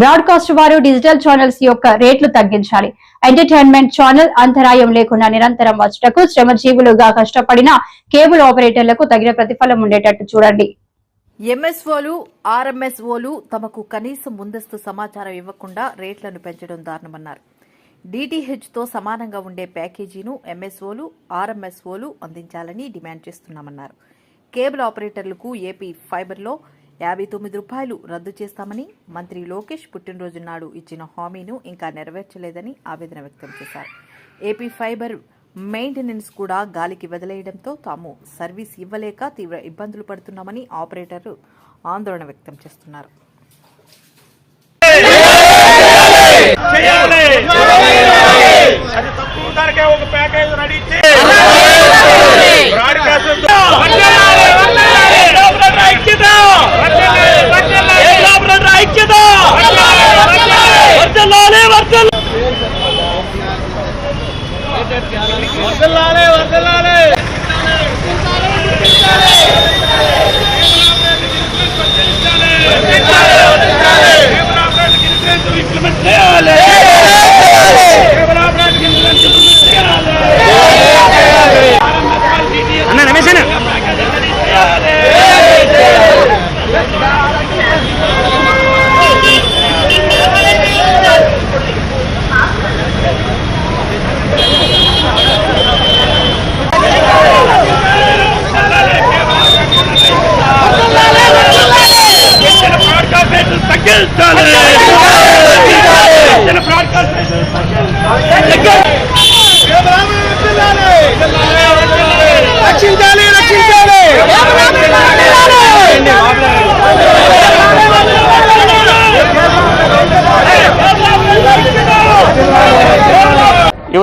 Broadcast వారు digital channels యొక్క రేట్లు తగ్గించాలి. ఎంటర్టైన్మెంట్ ఛానల్ అంతరాయం లేకుండా నిరంతరం వచ్చటకు శ్రమజీవులుగా కష్టపడిన కేబుల్ ఆపరేటర్లకు తగిన ప్రతిఫలం ఉండేటట్టు చూడండి. ఎంఎస్ఓలు ఆర్ఎంఎస్ఓలు తమకు కనీసం ముందస్తు సమాచారం ఇవ్వకుండా రేట్లను పెంచడం దారుణమన్నారు. డీటీహెచ్తో సమానంగా ఉండే ప్యాకేజీను ఎంఎస్ఓలు ఆర్ఎంఎస్ఓలు అందించాలని డిమాండ్ చేస్తున్నామన్నారు. కేబుల్ ఆపరేటర్లకు ఏపీ ఫైబర్లో యాభై తొమ్మిది రూపాయలు రద్దు చేస్తామని మంత్రి లోకేష్ పుట్టినరోజు నాడు ఇచ్చిన హామీను ఇంకా నెరవేర్చలేదని ఆవేదన వ్యక్తం చేశారు. ఏపీ ఫైబర్ మెయింటెనెన్స్ కూడా గాలికి వదిలేయడంతో తాము సర్వీస్ ఇవ్వలేక తీవ్ర ఇబ్బందులు పడుతున్నామని ఆపరేటర్లు ఆందోళన వ్యక్తం చేస్తున్నారు. ఒక ప్యాకేజ్ రెడీ వర్దల్లాలే వర్దల్లాలే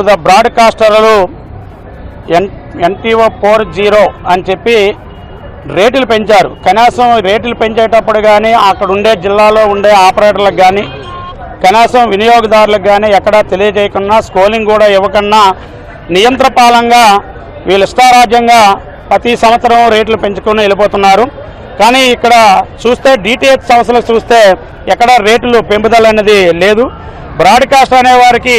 వివిధ బ్రాడ్కాస్టర్లు ఎన్ ఎన్టీఓ ఫోర్ జీరో అని చెప్పి రేటులు పెంచారు. కనీసం రేటులు పెంచేటప్పుడు కానీ అక్కడ ఉండే జిల్లాలో ఉండే ఆపరేటర్లకు కానీ కనీసం వినియోగదారులకు కానీ ఎక్కడా తెలియజేయకుండా స్కోలింగ్ కూడా ఇవ్వకుండా నియంత్రపాలంగా వీళ్ళు ఇష్టారాజ్యంగా ప్రతి సంవత్సరం రేట్లు పెంచుకుని వెళ్ళిపోతున్నారు. కానీ ఇక్కడ చూస్తే డిటిహెచ్ సంస్థలకు చూస్తే ఎక్కడ రేట్లు పెంపుదల అనేది లేదు. బ్రాడ్కాస్ట్ అనే వారికి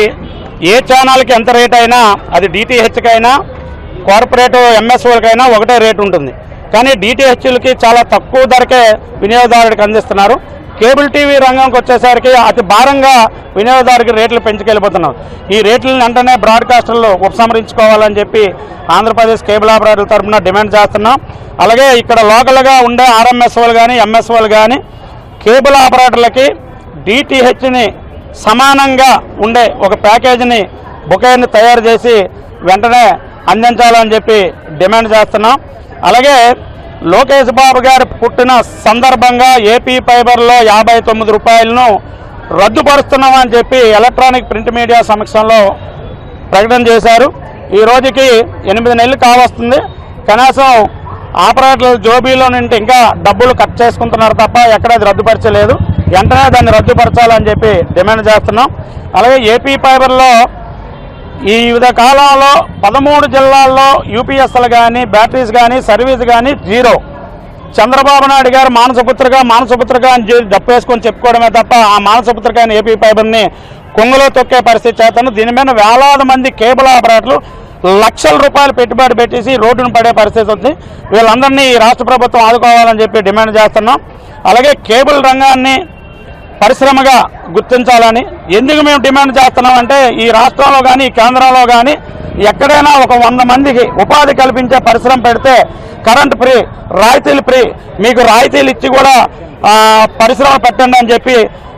ఏ ఛానల్కి ఎంత రేట్ అయినా అది డిటిహెచ్కైనా కార్పొరేట్ ఎంఎస్ఓలకైనా ఒకటే రేటు ఉంటుంది. కానీ డిటిహెచ్లకి చాలా తక్కువ ధరకే వినియోగదారుడికి అందిస్తున్నారు. కేబుల్ టీవీ రంగంకి వచ్చేసరికి అతి భారంగా వినియోగదారుకి రేట్లు పెంచుకెళ్ళిపోతున్నాం ఈ రేట్లను వెంటనే బ్రాడ్కాస్టర్లు ఉపసంహరించుకోవాలని చెప్పి ఆంధ్రప్రదేశ్ కేబుల్ ఆపరేటర్ల తరఫున డిమాండ్ చేస్తున్నాం. అలాగే ఇక్కడ లోకల్గా ఉండే ఆర్ఎంఎస్ఓలు కానీ ఎంఎస్ఓలు కానీ కేబుల్ ఆపరేటర్లకి డిటిహెచ్ని సమానంగా ఉండే ఒక ప్యాకేజీని బుకేని తయారు చేసి వెంటనే అందించాలని చెప్పి డిమాండ్ చేస్తున్నాం. అలాగే లోకేష్ బాబు గారు పుట్టిన సందర్భంగా ఏపీ ఫైబర్లో యాభై తొమ్మిది రూపాయలను రద్దుపరుస్తున్నామని చెప్పి ఎలక్ట్రానిక్ ప్రింట్ మీడియా సమక్షంలో ప్రకటన చేశారు. ఈ రోజుకి ఎనిమిది నెలలు కావస్తుంది. కనీసం ఆపరేటర్ల జోబీలో నుండి ఇంకా డబ్బులు కట్ చేసుకుంటున్నారు తప్ప ఎక్కడ అది రద్దుపరచలేదు. వెంటనే దాన్ని రద్దుపరచాలని చెప్పి డిమాండ్ చేస్తున్నాం. అలాగే ఏపీ ఫైబర్లో ఈ వివిధ కాలంలో పదమూడు జిల్లాల్లో యూపీఎస్లు కానీ బ్యాటరీస్ కానీ సర్వీస్ కానీ జీరో. చంద్రబాబు నాయుడు గారు మానసపుత్రగా మానసపుత్రగా అని చెప్పి డప్పేసుకొని చెప్పుకోవడమే తప్ప ఆ మానసపుత్రిక అయిన ఏపీ ఫైబర్ని కొంగులో తొక్కే పరిస్థితి చేస్తాను దీని మీద వేలాది మంది కేబుల్ ఆపరేటర్లు లక్షల రూపాయలు పెట్టుబడి పెట్టేసి రోడ్డును పడే పరిస్థితి ఉంది. వీళ్ళందరినీ ఈ రాష్ట్ర ప్రభుత్వం ఆదుకోవాలని చెప్పి డిమాండ్ చేస్తున్నాం. అలాగే కేబుల్ రంగాన్ని పరిశ్రమగా గుర్తించాలని ఎందుకు మేము డిమాండ్ చేస్తున్నామంటే ఈ రాష్ట్రంలో కానీ కేంద్రంలో కానీ ఎక్కడైనా ఒక వంద మందికి ఉపాధి కల్పించే పరిశ్రమ పెడితే కరెంట్ ఫ్రీ రాయితీలు ఫ్రీ. మీకు రాయితీలు ఇచ్చి కూడా పరిశ్రమ పెట్టండి అని చెప్పి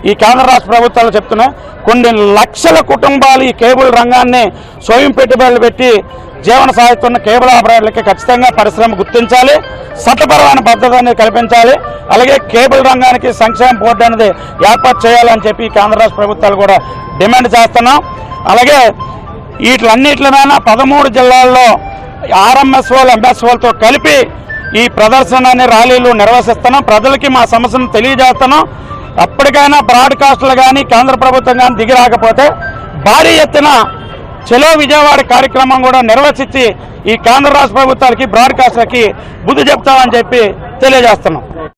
ఈ కేంద్ర రాష్ట్ర ప్రభుత్వాలు చెప్తున్నాయి. కొన్ని లక్షల కుటుంబాలు ఈ కేబుల్ రంగాన్ని స్వయం పెట్టుబడులు పెట్టి జీవన సాగిస్తున్న కేబుల్ ఆపరేటర్లకి ఖచ్చితంగా పరిశ్రమ గుర్తించాలి. చట్టపరమైన పద్ధతిని కల్పించాలి. అలాగే కేబుల్ రంగానికి సంక్షేమ బోర్డు అనేది ఏర్పాటు చేయాలని చెప్పి కేంద్ర రాష్ట్ర ప్రభుత్వాలు కూడా డిమాండ్ చేస్తున్నాం. అలాగే వీటిలన్నింటిలోనైనా పదమూడు జిల్లాల్లో ఆర్ఎంఎస్ఓలు ఎంఎస్ఓలతో కలిపి ఈ ప్రదర్శనని ర్యాలీలు నిర్వహిస్తున్నాం. ప్రజలకి మా సమస్యను తెలియజేస్తున్నాం. అప్పటికైనా బ్రాడ్కాస్ట్లు కానీ కేంద్ర ప్రభుత్వం కానీ దిగి రాకపోతే భారీ ఎత్తున చెలో విజయవాడ కార్యక్రమం కూడా నిర్వహించి ఈ కేంద్ర రాష్ట్ర ప్రభుత్వాలకి బ్రాడ్కాస్ట్లకి బుద్ధి చెప్తామని చెప్పి తెలియజేస్తున్నాం.